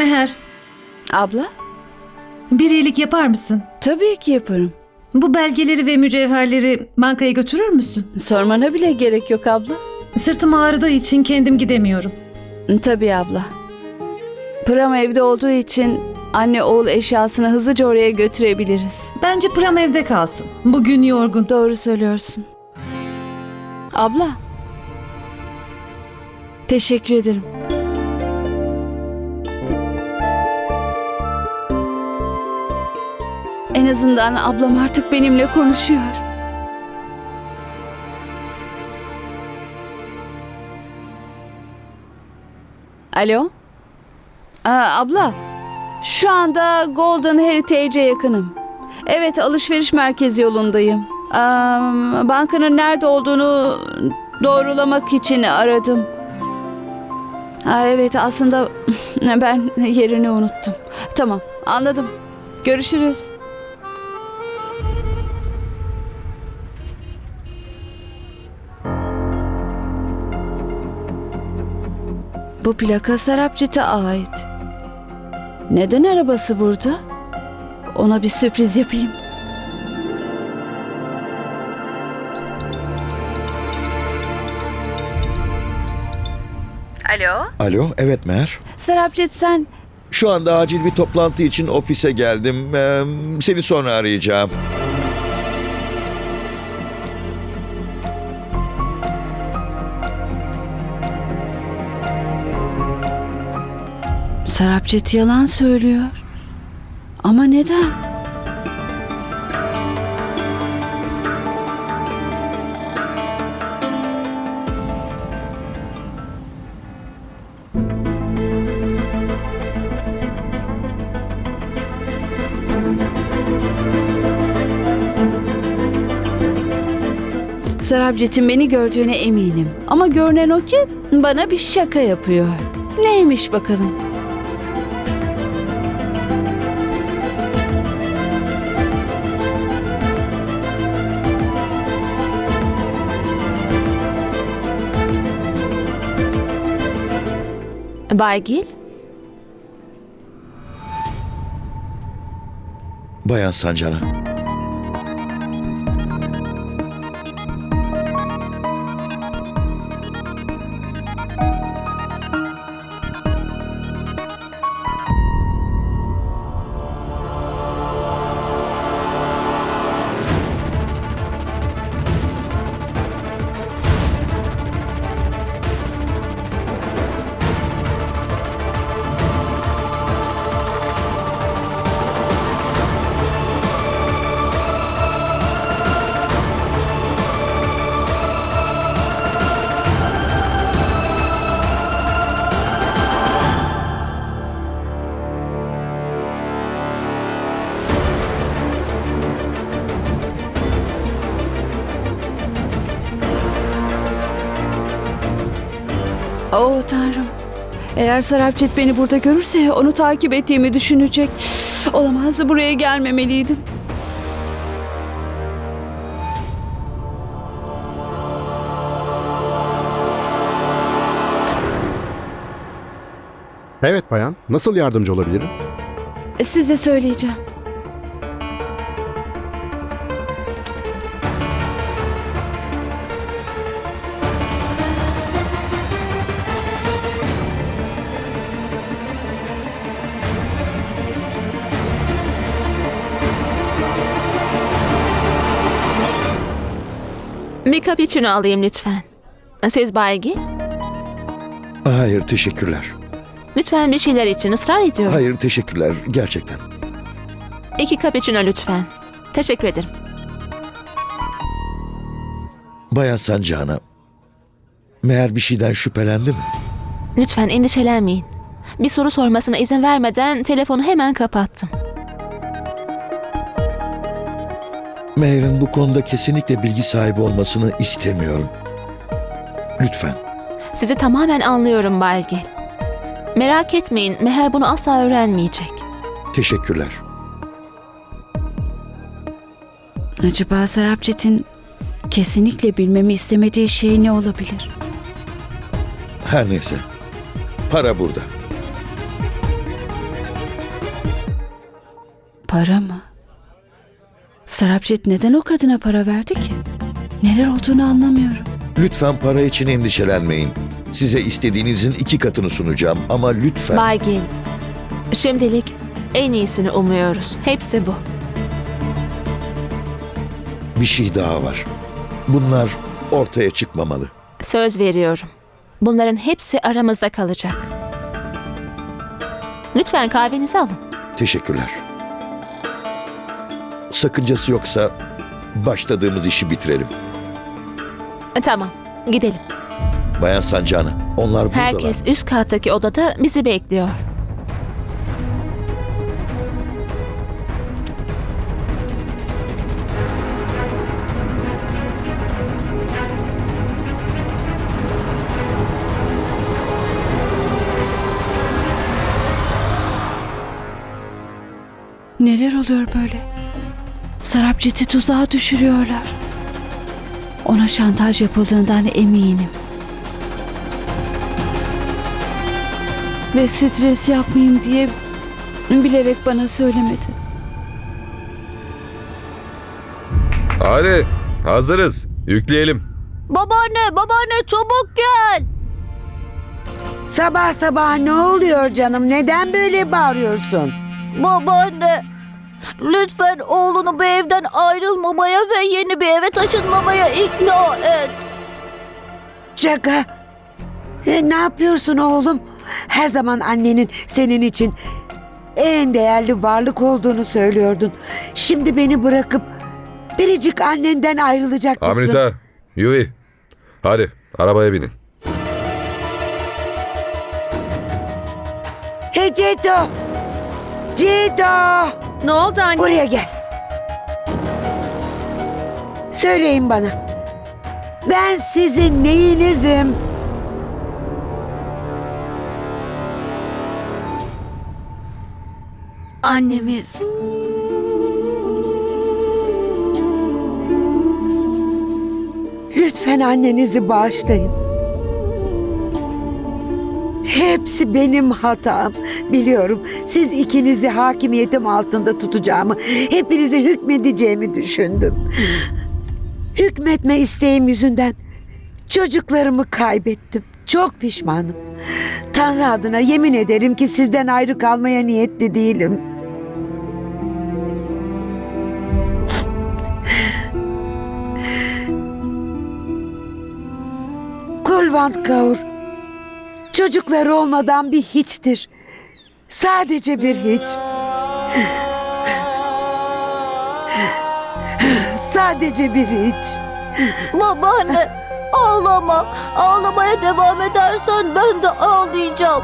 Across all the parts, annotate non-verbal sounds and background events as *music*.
Meher, Abla? bir iyilik yapar mısın? Tabii ki yaparım. Bu belgeleri ve mücevherleri bankaya götürür müsün? Sormana bile gerek yok abla. Sırtım ağrıdığı için kendim gidemiyorum. Tabii abla. Pram evde olduğu için anne oğul eşyasını hızlıca oraya götürebiliriz. Bence Pram evde kalsın. Bugün yorgun. Doğru söylüyorsun. Abla. Teşekkür ederim. En azından ablam artık benimle konuşuyor. Alo? Aa, abla, şu anda Golden Heritage'e yakınım. Evet, alışveriş merkezi yolundayım. Aa, bankanın nerede olduğunu doğrulamak için aradım. Ha, evet, aslında *laughs* ben yerini unuttum. Tamam, anladım. Görüşürüz. Bu plaka Sarapcit'e ait. Neden arabası burada? Ona bir sürpriz yapayım. Alo? Alo, evet Meher. Sarapcit sen Şu anda acil bir toplantı için ofise geldim. Ee, seni sonra arayacağım. Sarapcit yalan söylüyor. Ama neden? Sarapcit'in beni gördüğüne eminim. Ama görünen o ki bana bir şaka yapıyor. Neymiş bakalım? Baygil, Bayan Sancana. Eğer Sarapcit beni burada görürse onu takip ettiğimi düşünecek. Olamaz buraya gelmemeliydim. Evet bayan, nasıl yardımcı olabilirim? Size söyleyeceğim. Bir cappuccino alayım lütfen. Siz Baygil, Hayır, teşekkürler. lütfen bir şeyler için ısrar ediyorum. Hayır, teşekkürler. Gerçekten. İki cappuccino lütfen. Teşekkür ederim. Bayan Sancana. Meğer bir şeyden şüphelendi mi? Lütfen endişelenmeyin. Bir soru sormasına izin vermeden telefonu hemen kapattım. Meher'in bu konuda kesinlikle bilgi sahibi olmasını istemiyorum. Lütfen. Sizi tamamen anlıyorum Baygil. Merak etmeyin, Meher bunu asla öğrenmeyecek. Teşekkürler. Acaba Sarapcit'in kesinlikle bilmemi istemediği şey ne olabilir? Her neyse. Para burada. Para mı? Sarapcit neden o kadına para verdi ki? Neler olduğunu anlamıyorum. Lütfen para için endişelenmeyin. Size istediğinizin iki katını sunacağım ama lütfen... Bay Gil, şimdilik en iyisini umuyoruz. Hepsi bu. Bir şey daha var. Bunlar ortaya çıkmamalı. Söz veriyorum. Bunların hepsi aramızda kalacak. Lütfen kahvenizi alın. Teşekkürler. Sakıncası yoksa başladığımız işi bitirelim. E, Tamam, gidelim. Bayan Sancana, onlar buradalar. Herkes üst kattaki odada bizi bekliyor. Neler oluyor böyle? Sarapcit'i tuzağa düşürüyorlar. Ona şantaj yapıldığından eminim. Ve stres yapmayayım diye bilerek bana söylemedi. Hadi hazırız. Yükleyelim. Babaanne, babaanne çabuk gel. Sabah sabah ne oluyor canım? Neden böyle bağırıyorsun? Babaanne, lütfen oğlunu bu evden ayrılmamaya ve yeni bir eve taşınmamaya ikna et. Caga. E, ne yapıyorsun oğlum? Her zaman annenin senin için en değerli varlık olduğunu söylüyordun. Şimdi beni bırakıp biricik annenden ayrılacak mısın? Amrita, Yui. Hadi arabaya binin. Hey Cito! Cito! Ne oldu anne? Buraya gel. Söyleyin bana. Ben sizin neyinizim? Annemiz. Lütfen annenizi bağışlayın. Hepsi benim hatam. Biliyorum siz ikinizi hakimiyetim altında tutacağımı, hepinize hükmedeceğimi düşündüm. Hükmetme isteğim yüzünden çocuklarımı kaybettim. Çok pişmanım. Tanrı adına yemin ederim ki sizden ayrı kalmaya niyetli değilim. Kulvant Kaur çocukları olmadan bir hiçtir. Sadece bir hiç. Sadece bir hiç. Babaanne, ağlama. Ağlamaya devam edersen ben de ağlayacağım.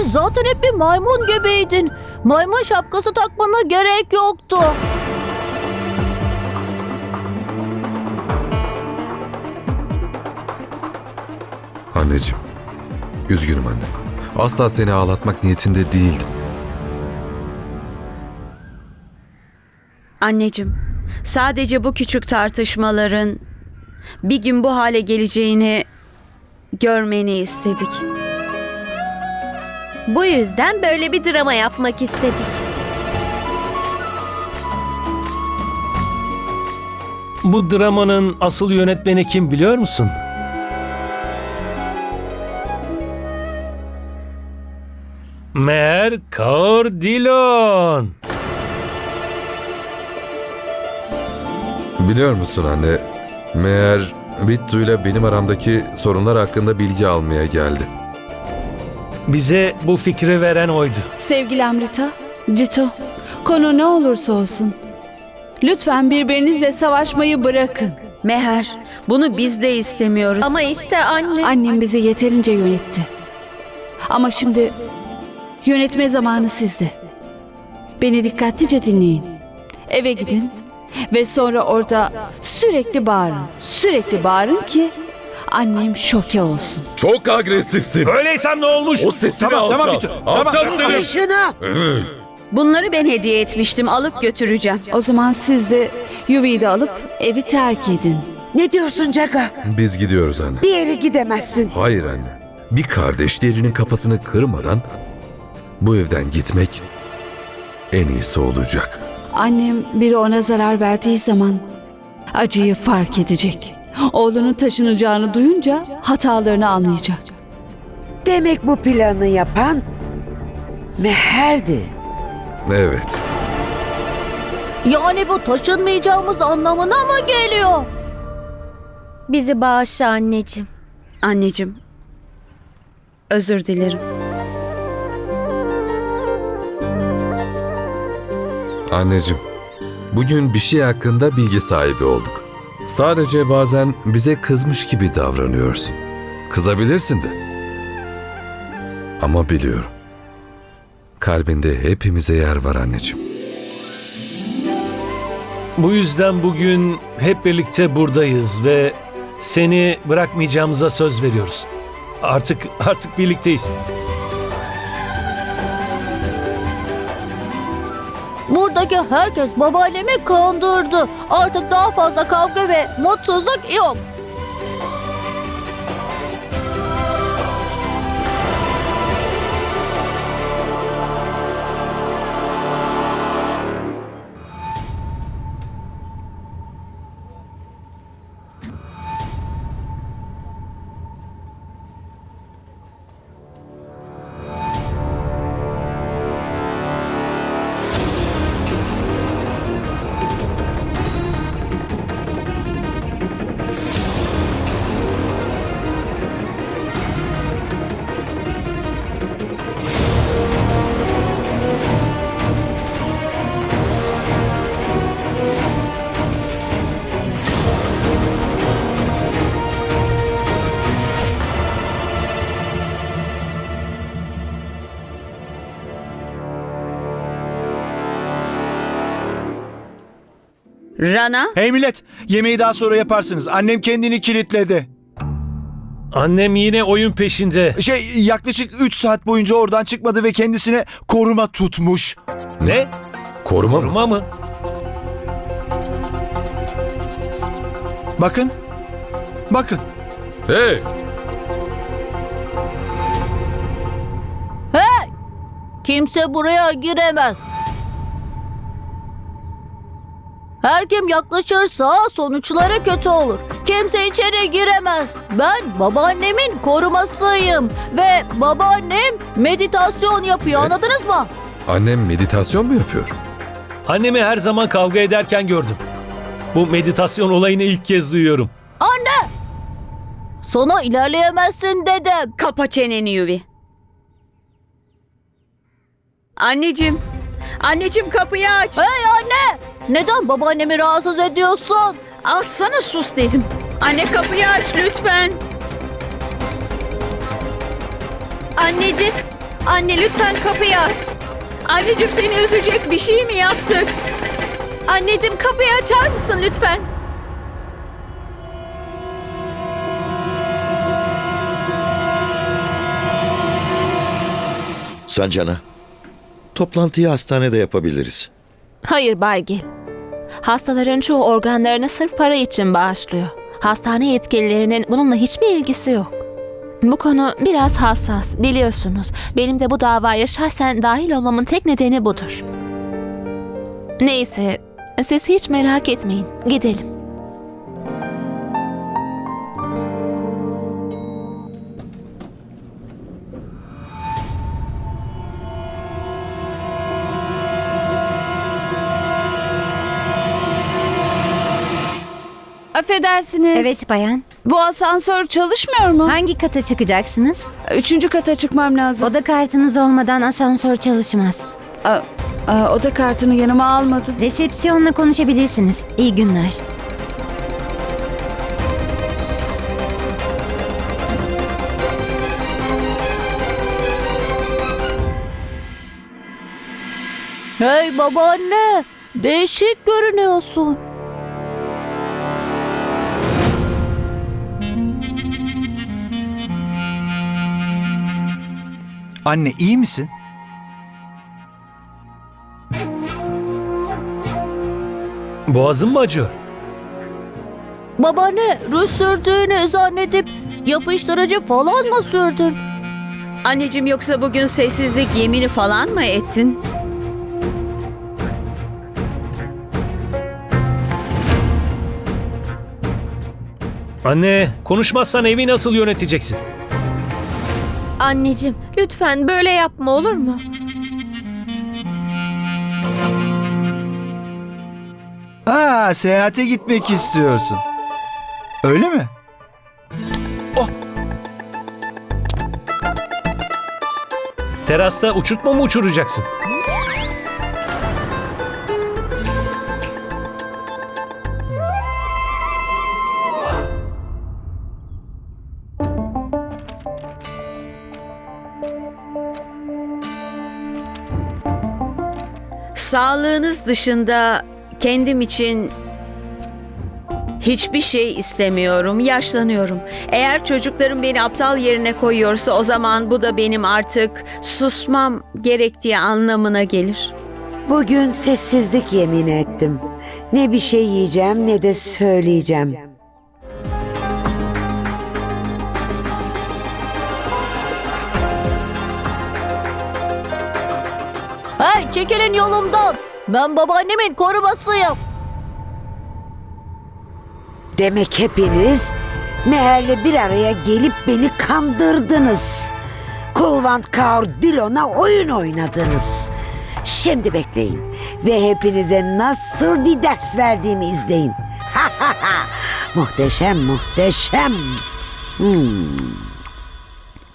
Sensin. Zaten hep bir maymun gibiydin. Maymun şapkası takmana gerek yoktu. Anneciğim. Üzgünüm anne. Asla seni ağlatmak niyetinde değildim. Anneciğim, sadece bu küçük tartışmaların bir gün bu hale geleceğini görmeni istedik. Bu yüzden böyle bir drama yapmak istedik. Bu dramanın asıl yönetmeni kim biliyor musun? Mer Kaur Dilon. Biliyor musun anne? Meğer Bittu ile benim aramdaki sorunlar hakkında bilgi almaya geldi. Bize bu fikri veren oydu. Sevgili Amrita, Cito, konu ne olursa olsun. Lütfen birbirinizle savaşmayı bırakın. Meher, Bunu biz de istemiyoruz. Ama işte anne. Annem bizi yeterince yönetti. Ama şimdi yönetme zamanı sizde. Beni dikkatlice dinleyin. Eve gidin ve sonra orada sürekli bağırın. Sürekli bağırın ki annem şoke olsun. Çok agresifsin. Öyleysem ne olmuş? O sesini Tamam, alçalt. tamam. Alçalt Tamam. dedim. Şunu. Bunları ben hediye etmiştim. Alıp götüreceğim. O zaman siz de Yuvi'yi de alıp evi terk edin. Ne diyorsun Caga? Biz gidiyoruz anne. Bir yere gidemezsin. Hayır anne. Bir kardeş diğerinin kafasını kırmadan bu evden gitmek en iyisi olacak. Annem biri ona zarar verdiği zaman acıyı fark edecek. Oğlunun taşınacağını duyunca hatalarını anlayacak. Demek bu planı yapan Meher'di. Evet. Yani bu taşınmayacağımız anlamına mı geliyor? Bizi bağışla anneciğim. Anneciğim. Özür dilerim. Anneciğim, bugün bir şey hakkında bilgi sahibi olduk. Sadece bazen bize kızmış gibi davranıyorsun. Kızabilirsin de. Ama biliyorum. Kalbinde hepimize yer var anneciğim. Bu yüzden bugün hep birlikte buradayız ve seni bırakmayacağımıza söz veriyoruz. Artık artık birlikteyiz. Buradaki herkes babaannemi kandırdı. Artık daha fazla kavga ve mutsuzluk yok. Rana, Hey millet, yemeği daha sonra yaparsınız. Annem kendini kilitledi. Annem yine oyun peşinde. Şey yaklaşık 3 saat boyunca oradan çıkmadı ve kendisine koruma tutmuş. Ne? Koruma mı? Koruma mı? Bakın. Bakın. Hey! Kimse buraya giremez. Her kim yaklaşırsa sonuçları kötü olur. Kimse içeri giremez. Ben babaannemin korumasıyım. Ve babaannem meditasyon yapıyor anladınız mı? Annem meditasyon mu yapıyor? Annemi her zaman kavga ederken gördüm. Bu meditasyon olayını ilk kez duyuyorum. Sana ilerleyemezsin dedim. kapa çeneni Yuvi. Anneciğim. Anneciğim kapıyı aç. Hey anne! Neden babaannemi rahatsız ediyorsun? Al sana sus dedim. Anne kapıyı aç lütfen. Anneciğim. Anne lütfen kapıyı aç. Anneciğim seni üzecek bir şey mi yaptık? Anneciğim kapıyı açar mısın lütfen? Sancana, toplantıyı hastanede yapabiliriz. Hayır Baygil. Hastaların çoğu organlarını sırf para için bağışlıyor. Hastane yetkililerinin bununla hiçbir ilgisi yok. Bu konu biraz hassas biliyorsunuz. Benim de bu davaya şahsen dahil olmamın tek nedeni budur. Neyse, siz hiç merak etmeyin. Gidelim. Affedersiniz. Evet bayan. Bu asansör çalışmıyor mu? Hangi kata çıkacaksınız? Üçüncü kata çıkmam lazım. Oda kartınız olmadan asansör çalışmaz. A, a, oda kartını yanıma almadım. Resepsiyonla konuşabilirsiniz. İyi günler. Hey babaanne, değişik görünüyorsun. Anne iyi misin? Boğazın mı acıyor? Babaanne, ruj sürdüğünü zannedip yapıştırıcı falan mı sürdün? Anneciğim yoksa bugün sessizlik yemini falan mı ettin? Anne, konuşmazsan evi nasıl yöneteceksin? Anneciğim lütfen böyle yapma olur mu? Ha, seyahate gitmek istiyorsun. Öyle mi? Terasta uçurtma mı uçuracaksın? Sağlığınız dışında kendim için hiçbir şey istemiyorum. Yaşlanıyorum. Eğer çocuklarım beni aptal yerine koyuyorsa o zaman bu da benim artık susmam gerektiği anlamına gelir. Bugün sessizlik yemin ettim. Ne bir şey yiyeceğim ne de söyleyeceğim. Hey çekilin yolumdan. Ben babaannemin korumasıyım. Demek hepiniz meğerle bir araya gelip beni kandırdınız. Kulvant Kaur Dilon'a oyun oynadınız. Şimdi bekleyin ve hepinize nasıl bir ders verdiğimi izleyin. *laughs* muhteşem muhteşem. Hmm.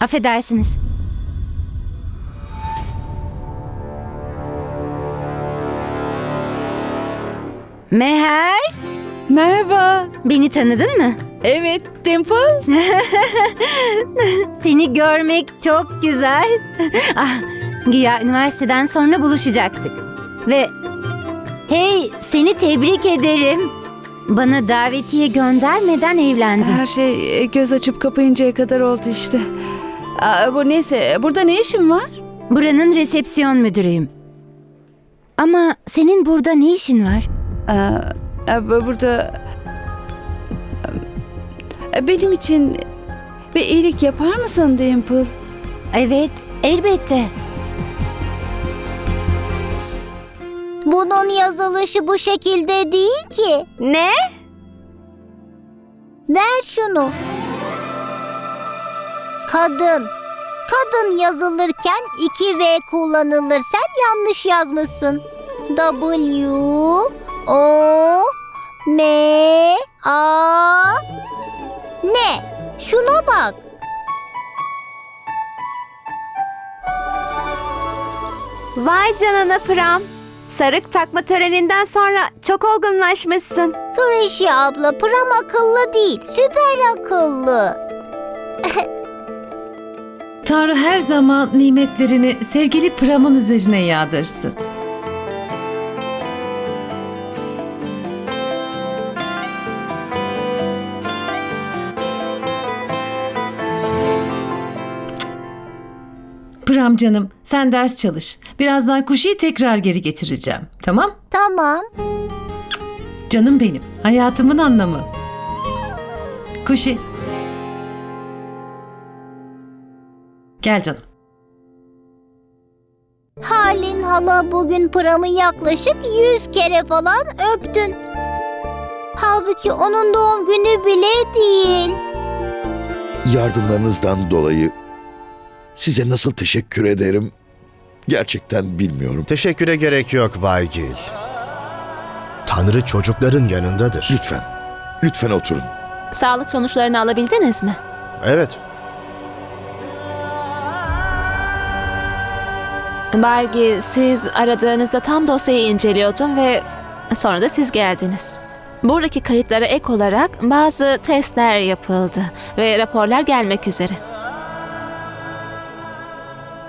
Affedersiniz. Meher, Merhaba. beni tanıdın mı? Evet, Dimple. *laughs* Seni görmek çok güzel. ah, güya üniversiteden sonra buluşacaktık. Ve hey seni tebrik ederim. Bana davetiye göndermeden evlendin. Her şey e, göz açıp kapayıncaya kadar oldu işte. Aa, bu neyse, burada ne işin var? Buranın resepsiyon müdürüyüm. Ama senin burada ne işin var? Aa, e, bu- burada... E, Benim için bir iyilik yapar mısın Dimple? Evet, elbette. Bunun yazılışı bu şekilde değil ki. Ne? Ver şunu. Kadın. Kadın yazılırken 2V kullanılır. Sen yanlış yazmışsın. W O M A Ne? Şuna bak. Vay canına Pram. Sarık takma töreninden sonra çok olgunlaşmışsın. Krişi abla Pram akıllı değil. Süper akıllı. Tanrı her zaman nimetlerini sevgili Pram'ın üzerine yağdırsın. Pram canım, sen ders çalış. Birazdan kuşuyu tekrar geri getireceğim. Tamam? Tamam. Canım benim, hayatımın anlamı. Kuşi. Gel canım. Halin hala bugün Pram'ı yaklaşık yüz kere falan öptün. Halbuki onun doğum günü bile değil. Yardımlarınızdan dolayı size nasıl teşekkür ederim gerçekten bilmiyorum. Teşekküre gerek yok Bay Gil. Tanrı çocukların yanındadır. Lütfen, lütfen oturun. Sağlık sonuçlarını alabildiniz mi? Evet. Belki siz aradığınızda tam dosyayı inceliyordum ve sonra da siz geldiniz. Buradaki kayıtlara ek olarak bazı testler yapıldı ve raporlar gelmek üzere.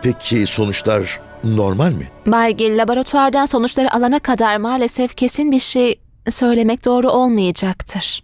Peki sonuçlar normal mi? Bay Gil laboratuvardan sonuçları alana kadar maalesef kesin bir şey söylemek doğru olmayacaktır.